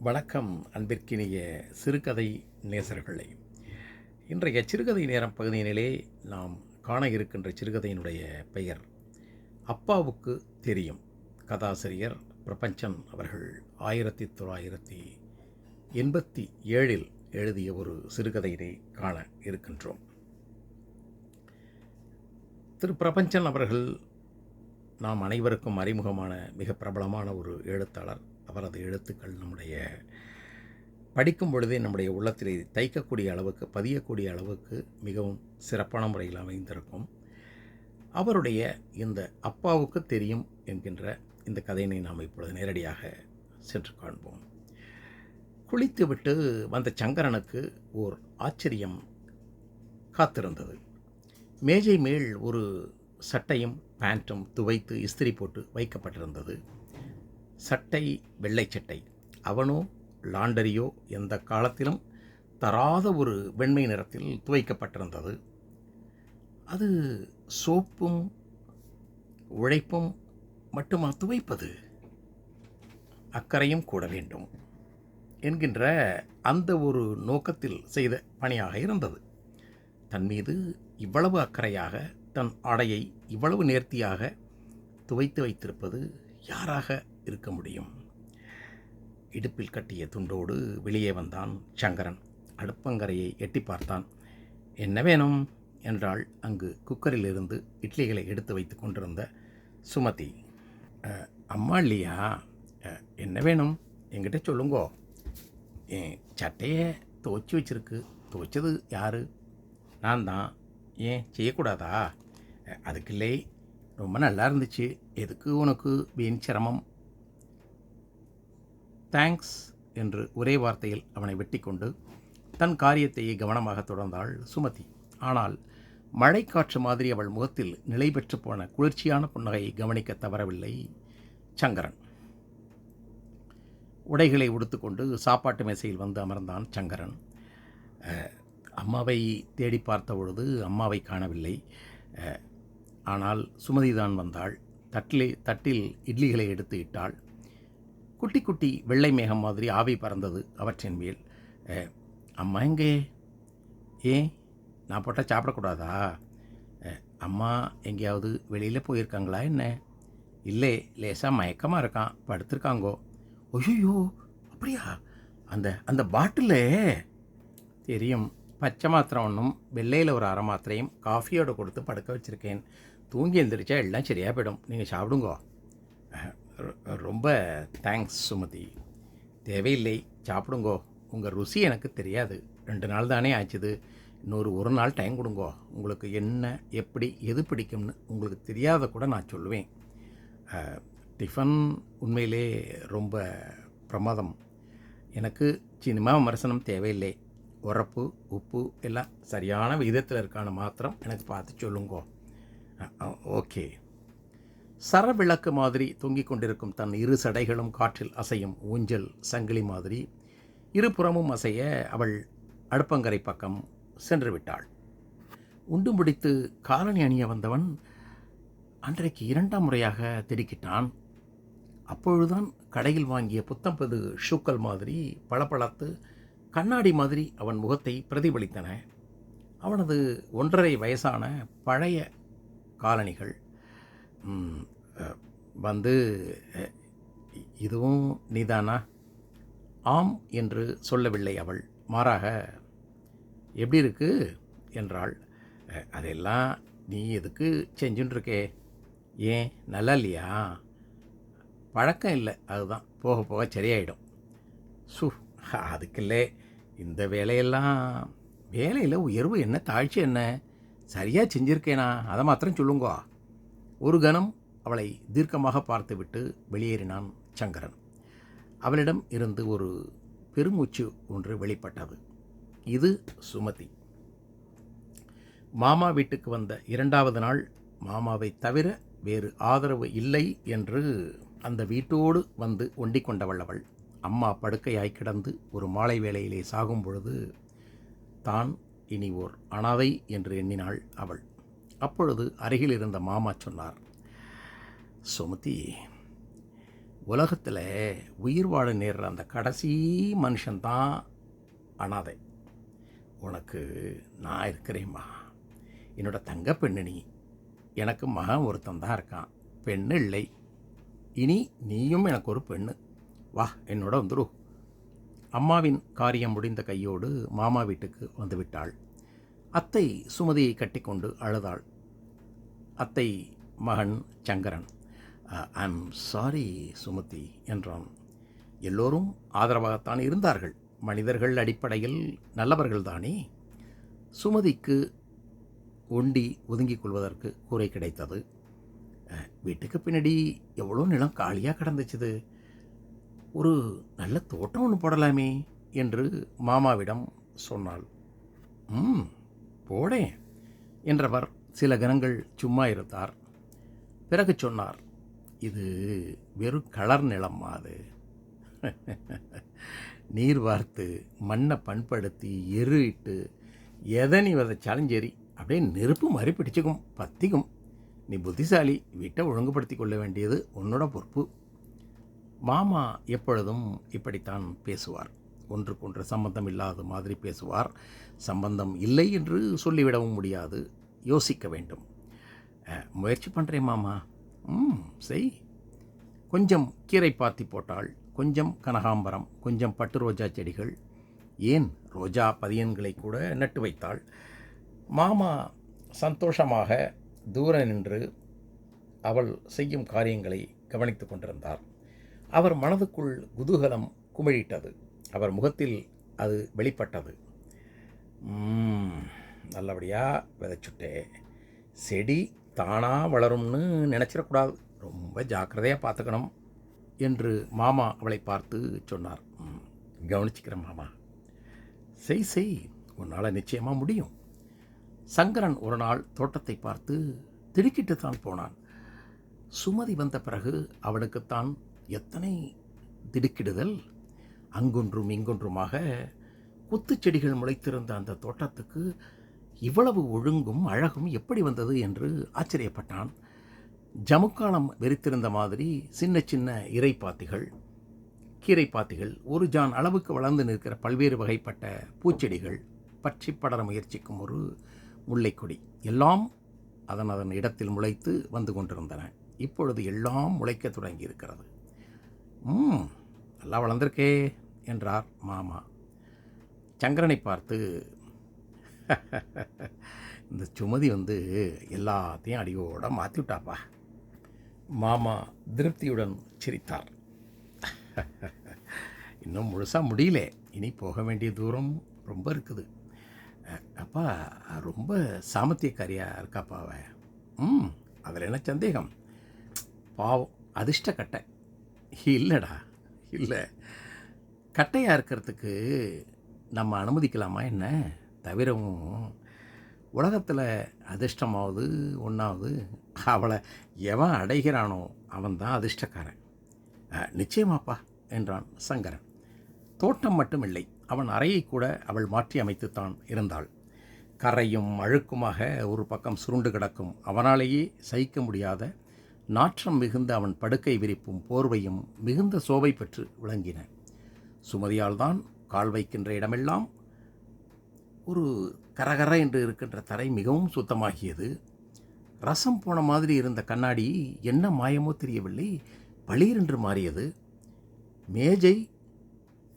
வணக்கம் அன்பிற்கினிய சிறுகதை நேசர்களே. இன்றைய சிறுகதை நேரம் பகுதியினிலே நாம் காண இருக்கின்ற சிறுகதையினுடைய பெயர் அப்பாவுக்கு தெரியும். கதாசிரியர் பிரபஞ்சன் அவர்கள் ஆயிரத்தி தொள்ளாயிரத்தி எண்பத்தி ஏழில் எழுதிய ஒரு சிறுகதையினை காண இருக்கின்றோம். திரு. பிரபஞ்சன் அவர்கள் நாம் அனைவருக்கும் அறிமுகமான மிக பிரபலமான ஒரு எழுத்தாளர் அவரது எழுத்துக்கள் நம்முடைய படிக்கும் பொழுதே நம்முடைய உள்ளத்திலே தைக்கக்கூடிய அளவுக்கு பதியக்கூடிய அளவுக்கு மிகவும் சிறப்பான முறையில் அமைந்திருக்கும். அவருடைய இந்த அப்பாவுக்கு தெரியும் என்கின்ற இந்த கதையினை நாம் இப்பொழுது நேரடியாக சென்று காண்போம். குளித்துவிட்டு வந்த சங்கரனுக்கு ஓர் ஆச்சரியம் காத்திருந்தது. மேஜை மேல் ஒரு சட்டையும் பேண்ட்டும் துவைத்து இஸ்திரி போட்டு வைக்கப்பட்டிருந்தது. சட்டை வெள்ளை சட்டை. அவனோ லாண்டரியோ எந்த காலத்திலும் தராத ஒரு வெண்மை நிறத்தில் துவைக்கப்பட்டிருந்தது. அது சோப்பும் உழைப்பும் மட்டுமா துவைப்பது? அக்கறையும் கூட வேண்டும் என்கின்ற அந்த ஒரு நோக்கத்தில் செய்த பணியாக இருந்தது. தன் மீது இவ்வளவு அக்கறையாக தன் ஆடையை இவ்வளவு நேர்த்தியாக துவைத்து வைத்திருப்பது யாராக இருக்க முடியும். இடுப்பில் கட்டிய துண்டோடு வெளியே வந்தான் சங்கரன். அடுப்பங்கரையை எட்டி பார்த்தான். என்ன வேணும்? என்றாள். அங்கு குக்கரில் இருந்து இட்லிகளை எடுத்து வைத்து கொண்டிருந்த சுமதி. அம்மா இல்லையா? என்ன வேணும்? என்கிட்ட சொல்லுங்கோ. என் சட்டையை துவச்சி வச்சிருக்கு. துவைச்சது யாரு? நான் தான். ஏன்? செய்யக்கூடாதா? அதுக்கில்லை. ரொம்ப நல்லா இருந்துச்சு. எதுக்கு உனக்கு வீண் சிரமம்? தேங்க்ஸ் என்று ஒரே வார்த்தையில் அவனை வெட்டிக்கொண்டு தன் காரியத்தையே கவனமாக தொடர்ந்தாள் சுமதி. ஆனால் மழைக்காற்று மாதிரி அவள் முகத்தில் நிலை பெற்று போன குளிர்ச்சியான புன்னகையை கவனிக்க தவறவில்லை சங்கரன். உடைகளை உடுத்துக்கொண்டு சாப்பாட்டு மேசையில் வந்து அமர்ந்தான் சங்கரன். அம்மாவை தேடி பார்த்த பொழுது அம்மாவை காணவில்லை ஆனால் சுமதி தான் வந்தாள். தட்டிலே தட்டில் இட்லிகளை எடுத்து இட்டாள். குட்டி குட்டி வெள்ளை மேகம் மாதிரி ஆவி பறந்தது அவற்றின் மேல். அம்மா எங்கே? ஏன் நான் போட்டால் சாப்பிடக்கூடாதா? அம்மா எங்கேயாவது வெளியில் போயிருக்காங்களா என்ன? இல்லை லேசாக மயக்கமாக இருக்கான் படுத்திருக்காங்கோ. ஐயோ அப்படியா? அந்த அந்த பாட்டிலே? தெரியும் பச்சை மாத்திரை ஒன்றும் வெள்ளையில் ஒரு அரை மாத்திரையும் காஃபியோடு கொடுத்து படுக்க வச்சுருக்கேன். தூங்கி எந்திரிச்சா எல்லாம் சரியாக போயிடும். நீங்கள் சாப்பிடுங்கோ. ரொம்ப தேங்க்ஸ் சுமதி. தேவையில்லை சாப்பிடுங்கோ. உங்கள் ருசி எனக்கு தெரியாது. ரெண்டு நாள் தானே ஆச்சுது. இன்னொரு ஒரு நாள் டைம் கொடுங்கோ. உங்களுக்கு என்ன எப்படி எது பிடிக்கும்னு உங்களுக்கு தெரியாத கூட நான் சொல்லுவேன். டிஃபன் உண்மையிலே ரொம்ப பிரமாதம். எனக்கு சினிமா விமர்சனம் தேவையில்லை. உரப்பு உப்பு எல்லாம் சரியான விகிதத்தில் இருக்கான மாத்திரம் எனக்கு பார்த்து சொல்லுங்கோ. ஓகே சரவிளக்கு மாதிரி தொங்கிக் கொண்டிருக்கும் தன் இரு சடைகளும் காற்றில் அசையும் ஊஞ்சல் சங்கிலி மாதிரி இருபுறமும் அசைய அவள் அடுப்பங்கரை பக்கம் சென்று விட்டாள். உண்டு முடித்து காலணி அணிய வந்தவன் அன்றைக்கு இரண்டாம் முறையாக திடுக்கிட்டான். அப்பொழுதுதான் கடையில் வாங்கிய புத்தம்பது ஷூக்கள் மாதிரி பளபளத்து கண்ணாடி மாதிரி அவன் முகத்தை பிரதிபலித்தன. அவனது ஒன்றரை வயசான பழைய காலணிகள் வந்து இதுவும் நீதானா? ஆம் என்று சொல்லவில்லை அவள். மாறாக எப்படி இருக்கு? என்றாள். அதெல்லாம் நீ எதுக்கு செஞ்சுன்ருக்கே? ஏன் நல்லா இல்லையா? பழக்கம் இல்லை அதுதான். போக போக சரியாயிடும். சு அதுக்கில்லே இந்த வேலையெல்லாம் வேலையில் உயர்வு என்ன தாழ்ச்சி என்ன? சரியாக செஞ்சுருக்கேனா? அதை மாத்திரம் சொல்லுங்கோ. ஒரு கணம் அவளை தீர்க்கமாக பார்த்துவிட்டு வெளியேறினான் சங்கரன். அவளிடம் இருந்து ஒரு பெருமூச்சு ஒன்று வெளிப்பட்டது. இது சுமதி. மாமா வீட்டுக்கு வந்த இரண்டாவது நாள் மாமாவை தவிர வேறு ஆதரவு இல்லை என்று அந்த வீட்டோடு வந்து ஒண்டிக் கொண்டவள் அவள். அம்மா படுக்கையாய் கிடந்து ஒரு மாலை வேளையிலே சாகும் பொழுது தான் இனி ஓர் அனாதை என்று எண்ணினாள் அவள். அப்பொழுது அருகில் இருந்த மாமா சொன்னார் சுமதி உலகத்தில் உயிர் வாழ நேர்ற அந்த கடைசி மனுஷன்தான் அனாதை. உனக்கு நான் இருக்கிறேம்மா. என்னோட தங்க பெண்ணு நீ எனக்கு மகன் ஒருத்தன் தான் இருக்கான். பெண்ணு இல்லை. இனி நீயும் எனக்கு ஒரு பெண்ணு. வா என்னோட வந்துரு. அம்மாவின் காரியம் முடிந்த கையோடு மாமா வீட்டுக்கு வந்துவிட்டாள். அத்தை சுமதியை கட்டிக்கொண்டு அழுதாள். அத்தை மகன் சங்கரன். ஐம் சாரி சுமதி என்றான். எல்லோரும் ஆதரவாகத்தான் இருந்தார்கள். மனிதர்கள் அடிப்படையில் நல்லவர்கள்தானே சுமதிக்கு ஒண்டி ஒதுங்கிக் கொள்வதற்கு கூரை கிடைத்தது. வீட்டுக்கு பின்னாடி எவ்வளோ நிலம் காலியாக கிடந்துச்சுது. ஒரு நல்ல தோட்டம் ஒன்று போடலாமே என்று மாமாவிடம் சொன்னாள். ம் போடேன் என்றவர் சில கணங்கள் சும்மா இருந்தார். பிறகு சொன்னார் இது வெறும் கலர் நிலம்மா அது? நீர் வார்த்து மண்ணை பண்படுத்தி எரு இட்டு எதை நீ விதைச்சாலும் சரி அப்படியே நெருப்பு மாதிரி பிடிச்சிக்கும் பத்திக்கும். நீ புத்திசாலி வீட்டை ஒழுங்குபடுத்தி கொள்ள வேண்டியது உன்னோட பொறுப்பு. மாமா எப்பொழுதும் இப்படித்தான் பேசுவார். ஒன்றுக்கொன்று சம்பந்தம் இல்லாத மாதிரி பேசுவார். சம்பந்தம் இல்லை என்று சொல்லிவிடவும் முடியாது. யோசிக்க வேண்டும். முயற்சி பண்ணுறேன் மாமா. ம் செய். கொஞ்சம் கீரை பாத்தி போட்டாள் கொஞ்சம் கனகாம்பரம் கொஞ்சம் பட்டு ரோஜா செடிகள் ஏன் ரோஜா பதியன்களை கூட நட்டு வைத்தாள் மாமா சந்தோஷமாக தூர நின்று அவள் செய்யும் காரியங்களை கவனித்து கொண்டிருந்தார். அவர் மனதுக்குள் குதூகலம் குமிழிட்டது. அவர் முகத்தில் அது வெளிப்பட்டது. நல்லபடியாக விதைச்சுட்டு செடி தானாக வளரும்னு நினச்சிடக்கூடாது. ரொம்ப ஜாக்கிரதையாக பார்த்துக்கணும் என்று மாமா அவளை பார்த்து சொன்னார். "ம், கவனிச்சுக்கிறேன் மாமா. செய் செய் உன்னால் நிச்சயமாக முடியும். சங்கரன் ஒரு நாள் தோட்டத்தை பார்த்து திடுக்கிட்டு தான் போனான். சுமதி வந்த பிறகு அவளுக்குத்தான் எத்தனை திடுக்கிடுதல்? அங்கொன்றும் இங்கொன்றுமாக குத்துச்செடிகள் முளைத்திருந்த அந்த தோட்டத்துக்கு இவ்வளவு ஒழுங்கும் அழகும் எப்படி வந்தது என்று ஆச்சரியப்பட்டான். ஜமுக்காலம் வெறித்திருந்த மாதிரி சின்ன சின்ன இறைப்பாத்திகள் கீரைப்பாத்திகள் ஒரு ஜான் அளவுக்கு வளர்ந்து நிற்கிற பல்வேறு வகைப்பட்ட பூச்செடிகள் பற்றி படர முயற்சிக்கும் ஒரு முல்லைக்கொடி. எல்லாம் அதன் அதன் இடத்தில் முளைத்து வந்து கொண்டிருந்தன. இப்பொழுது எல்லாம் முளைக்க தொடங்கி இருக்கிறது ம் நல்லா வளர்ந்திருக்கே என்றார் மாமா. சங்கரனை பார்த்து இந்த சுமதி வந்து எல்லாத்தையும் அடியோட மாற்றி விட்டாப்பா மாமா திருப்தியுடன் சிரித்தார். இன்னும் முழுசாக முடியல. இனி போக வேண்டிய தூரம் ரொம்ப இருக்குது. அப்பா ரொம்ப சாமர்த்தியக்காரியாக இருக்காப்பா அவ. ம் அதில் என்ன சந்தேகம்? பாவம் அதிர்ஷ்ட கட்டை. இல்லைடா இல்லை. கட்டையாக இருக்கிறதுக்கு நம்ம அனுமதிக்கலாமா என்ன? தவிரவும் உலகத்தில் அதிர்ஷ்டமாவது ஒன்றாவது அவளை எவன் அடைகிறானோ அவன் தான் அதிர்ஷ்டக்காரன் நிச்சயமாப்பா என்றான் சங்கரன். தோட்டம் மட்டுமில்லை அவன் அறையை கூட அவள் மாற்றி அமைத்துத்தான் இருந்தாள். கரையும் அழுக்குமாக ஒரு பக்கம் சுருண்டு கிடக்கும் அவனாலேயே சகிக்க முடியாத நாற்றம் மிகுந்த அவன் படுக்கை விரிப்பும் போர்வையும் மிகுந்த சோவை பெற்று விளங்கின. சுமதியால்தான் கால் வைக்கின்ற இடமெல்லாம் ஒரு கரகர என்று இருக்கின்ற தரை மிகவும் சுத்தமாகியது. ரசம் போன மாதிரி இருந்த கண்ணாடி என்ன மாயமோ தெரியவில்லை. பளீரென்று மாறியது. மேஜை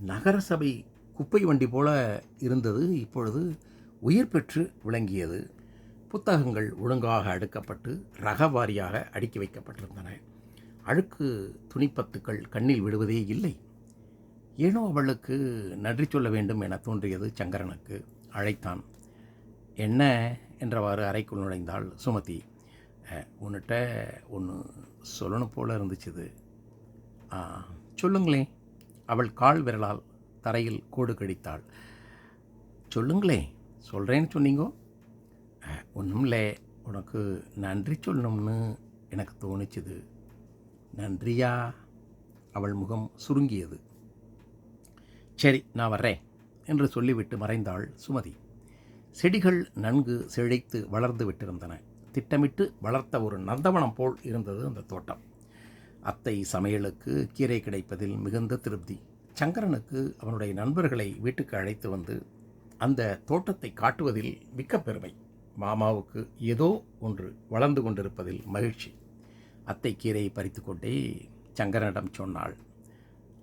நகரசபை குப்பை வண்டி போல இருந்தது. இப்பொழுது உயிர் பெற்று விளங்கியது. புத்தகங்கள் ஒழுங்காக அடுக்கப்பட்டு ரகவாரியாக அடுக்கி வைக்கப்பட்டிருந்தன. அழுக்கு துணிப்பத்துக்கள் கண்ணில் விடுவதே இல்லை. ஏனோ அவளுக்கு நன்றி சொல்ல வேண்டும் என தோன்றியது சங்கரனுக்கு. அழைத்தான். என்ன? என்றவாறு அறைக்குள் நுழைந்தாள் சுமதி. உன்கிட்ட ஒன்று சொல்லணும் போல இருந்துச்சுது. "ஆ, சொல்லுங்களேன். அவள் கால் விரலால் தரையில் கோடு கடித்தாள். சொல்லுங்களே சொல்கிறேன்னு சொன்னீங்கோ? ஒன்றும் இல்லை உனக்கு நன்றி சொல்லணும்னு எனக்கு தோணிச்சுது. நன்றியா? அவள் முகம் சுருங்கியது. சரி நான் வர்றேன். என்று சொல்லிவிட்டு மறைந்தாள் சுமதி. செடிகள் நன்கு செழித்து வளர்ந்து விட்டிருந்தன. திட்டமிட்டு வளர்த்த ஒரு நந்தவனம் போல் இருந்தது அந்த தோட்டம். அத்தை சமையலுக்கு கீரை கிடைப்பதில் மிகுந்த திருப்தி. சங்கரனுக்கு அவனுடைய நண்பர்களை வீட்டுக்கு அழைத்து வந்து அந்த தோட்டத்தை காட்டுவதில் மிக்க பெருமை. மாமாவுக்கு ஏதோ ஒன்று வளர்ந்து கொண்டிருப்பதில் மகிழ்ச்சி. அத்தை கீரையை பறித்து கொண்டே சங்கரனிடம் சொன்னாள்.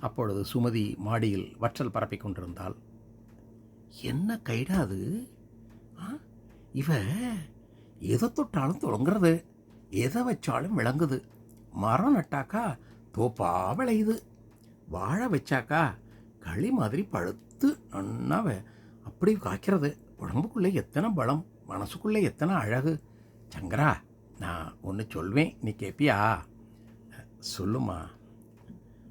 அப்பொழுது சுமதி மாடியில் வற்றல் பரப்பிக் கொண்டிருந்தாள். என்ன கைடா அது? ஆ? இவ எதை தொட்டாலும் தொடங்குறது. எதை வச்சாலும் விளங்குது. மரம் நட்டாக்கா தோப்பா விளையுது. வாழை வச்சாக்கா களி மாதிரி பழுத்து நன்னா அப்படி காய்க்கிறது. உடம்புக்குள்ளே எத்தனை பலம் மனசுக்குள்ளே எத்தனை அழகு. சங்கரா நான் ஒன்று சொல்வேன். நீ கேப்பியா? சொல்லுமா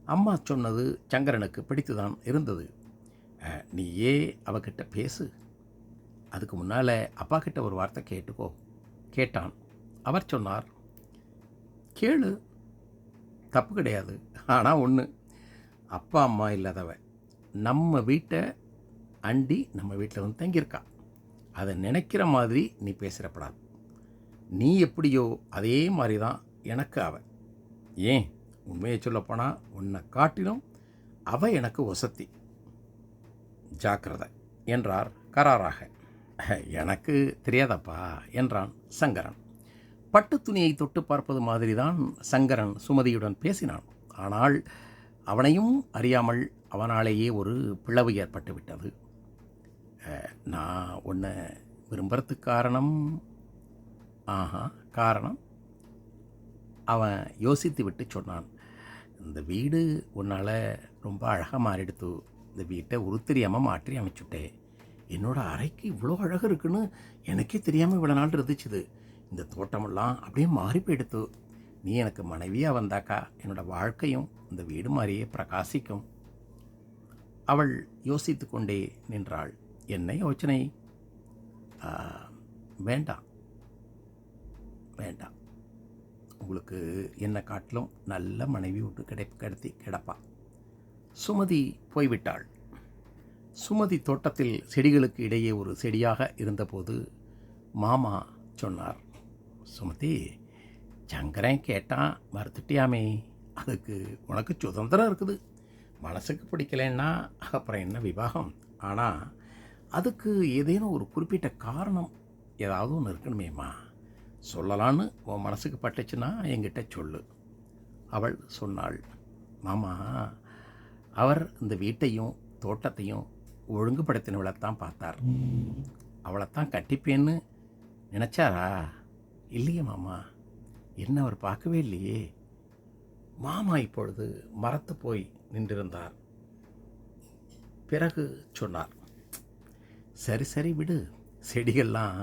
அம்மா சொன்னது சங்கரனுக்கு பிடித்துதான் இருந்தது. நீயே அவகிட்ட பேசு. அதுக்கு முன்னால் அப்பா கிட்ட ஒரு வார்த்தை கேட்டுக்கோ. கேட்டான். அவர் சொன்னார் கேளு. தப்பு கிடையாது. ஆனால் ஒன்று அப்பா அம்மா இல்லாதவ. நம்ம வீட்டை அண்டி நம்ம வீட்டில் வந்து தங்கியிருக்கா. அதை நினைக்கிற மாதிரி நீ பேசுகிறப்படாது நீ எப்படியோ அதே மாதிரி தான் எனக்கு அவ. ஏன்? உண்மையை சொல்லப்போனால் உன்னை காட்டிலும் அவ எனக்கு ஒசத்தி ஜாக்கிரதை என்றார் கராராக. எனக்கு தெரியாதப்பா என்றான் சங்கரன். பட்டு துணியை தொட்டு பார்ப்பது மாதிரிதான் சங்கரன் சுமதியுடன் பேசினான். ஆனால் அவனையும் அறியாமல் அவனாலேயே ஒரு பிளவு ஏற்பட்டு விட்டது நான் உன்னை விரும்புறதுக்கு காரணம்? ஆஹா காரணம்? அவன் யோசித்து விட்டு சொன்னான். இந்த வீடு உன்னால் ரொம்ப அழகாக மாறிடுத்து. இந்த வீட்டை உருத்தெரியாமல் மாற்றி அமைச்சுட்டேன் என்னோட அறைக்கு இவ்வளோ அழகு இருக்குன்னு எனக்கே தெரியாமல் இவ்வளோ நாள் இருந்துச்சுது. இந்த தோட்டமெல்லாம் அப்படியே மாறி போயிடுத்து. நீ எனக்கு மனைவியாக வந்தாக்கா என்னோடய வாழ்க்கையும் இந்த வீடு மாதிரியே பிரகாசிக்கும். அவள் யோசித்து கொண்டே நின்றாள். என்ன யோசனை? வேண்டாம். வேண்டாம். உங்களுக்கு என்னை காட்டிலும் நல்ல மனைவி விட்டு கிடை கிடத்தி கிடப்பா. சுமதி போய்விட்டாள். சுமதி தோட்டத்தில் செடிகளுக்கு இடையே ஒரு செடியாக இருந்தபோது மாமா சொன்னார் சுமதி சங்கரன் கேட்டான் மறுத்துட்டியாமே அதுக்கு உனக்கு சுதந்திரம் இருக்குது. மனசுக்கு பிடிக்கலைன்னா அப்புறம் என்ன விவாகம்? ஆனால் அதுக்கு ஏதேனும் ஒரு குறிப்பிட்ட காரணம் ஏதாவது ஒன்று இருக்கணுமேம்மா. சொல்லலான்னு உன் மனசுக்கு பட்டுச்சுன்னா என்கிட்ட சொல்லு. அவள் சொன்னாள் மாமா அவர் இந்த வீட்டையும் தோட்டத்தையும் ஒழுங்குபடுத்தினவளைத்தான் பார்த்தார். அவளைத்தான் கட்டிப்பேன்னு நினச்சாரா? இல்லையே மாமா என்ன அவர் பார்க்கவே இல்லையே. மாமா இப்பொழுது மரத்து போய் நின்றிருந்தார். பிறகு சொன்னார் சரி சரி விடு. செடிகள்லாம்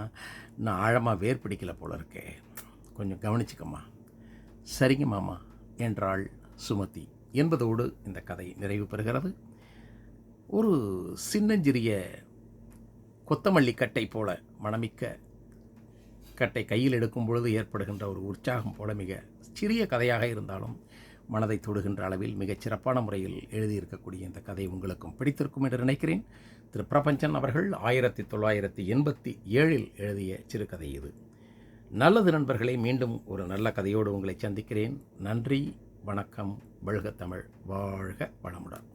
நான் ஆழமாக வேர் பிடிக்கல போல இருக்கே. கொஞ்சம் கவனிச்சுக்கம்மா. சரிங்க மாமா என்றாள் சுமதி. என்பதோடு இந்த கதை நிறைவு பெறுகிறது. ஒரு சின்னஞ்சிறிய கொத்தமல்லி கட்டை போல மணமிக்க கட்டை கையில் எடுக்கும் பொழுது ஏற்படுகின்ற ஒரு உற்சாகம் போல மிக சிறிய கதையாக இருந்தாலும் மனதை தொடுகின்ற அளவில் மிகச் சிறப்பான முறையில் எழுதியிருக்கக்கூடிய இந்த கதை உங்களுக்கும் பிடித்திருக்கும் என்று நினைக்கிறேன். திரு பிரபஞ்சன் அவர்கள் ஆயிரத்தி தொள்ளாயிரத்தி எண்பத்தி ஏழில் எழுதிய சிறுகதை இது. நல்லது நண்பர்களே மீண்டும் ஒரு நல்ல கதையோடு உங்களை சந்திக்கிறேன். நன்றி. வணக்கம் வழுக தமிழ். வாழ்க வளமுடன்.